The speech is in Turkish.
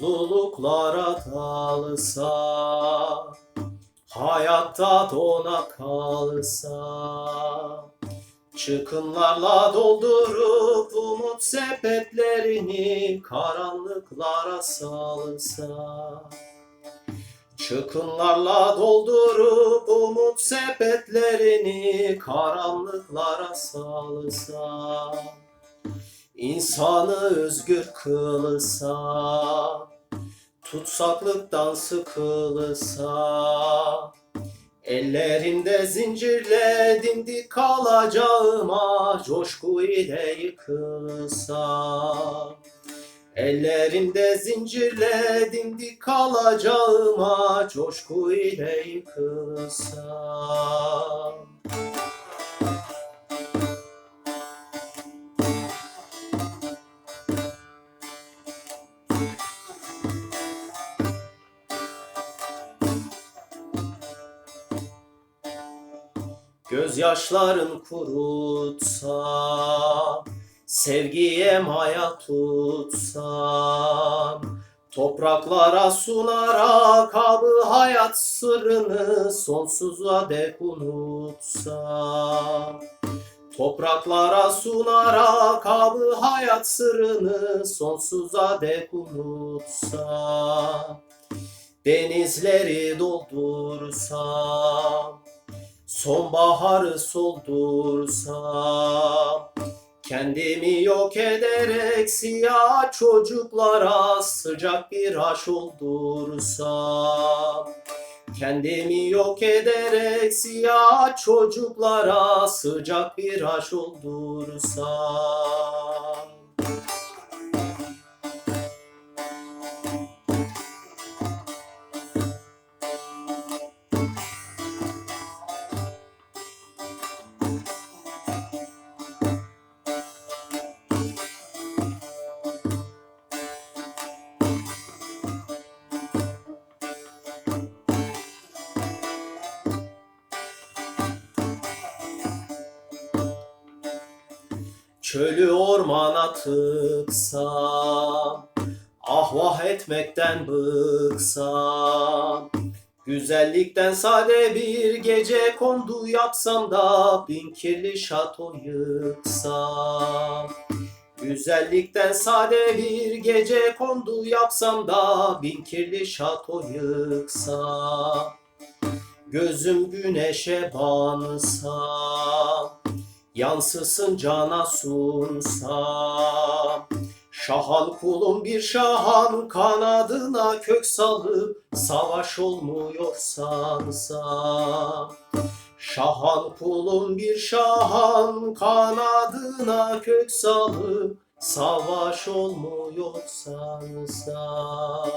mutluluklara dalsa Hayatta dona kalsa. Çıkınlarla doldurup umut sepetlerini karanlıklara salsa. Çıkınlarla doldurup umut sepetlerini karanlıklara salsa İnsanı özgür kılsa Tutsaklıktan sıkılsa Ellerinde zincirle dimdik kalacağıma Coşku ile yıkılsa Ellerinde zincirle dimdik kalacağıma Coşku ile yıkılsa Gözyaşların kurutsa Sevgiye maya tutsan Topraklara sunarak kabı hayat sırrını sonsuza dek unutsan Topraklara sunarak kabı hayat sırrını sonsuza dek unutsan Denizleri doldursam Sonbaharı soldursam Kendimi yok ederek siyah çocuklara sıcak bir aş oldursam Kendimi yok ederek siyah çocuklara sıcak bir aş oldursam Çölü ormana tıksam Ah vah etmekten bıksam Güzellikten sade bir gece kondu yapsam da Bin kirli şato yıksam Güzellikten sade bir gece kondu yapsam da Bin kirli şato yıksam Gözüm güneşe bansam Yansısın cana sunsam Şahan kulum bir şahan kanadına kök salıp Savaş olmuyor sansam Şahan kulum bir şahan kanadına kök salıp Savaş olmuyor sansam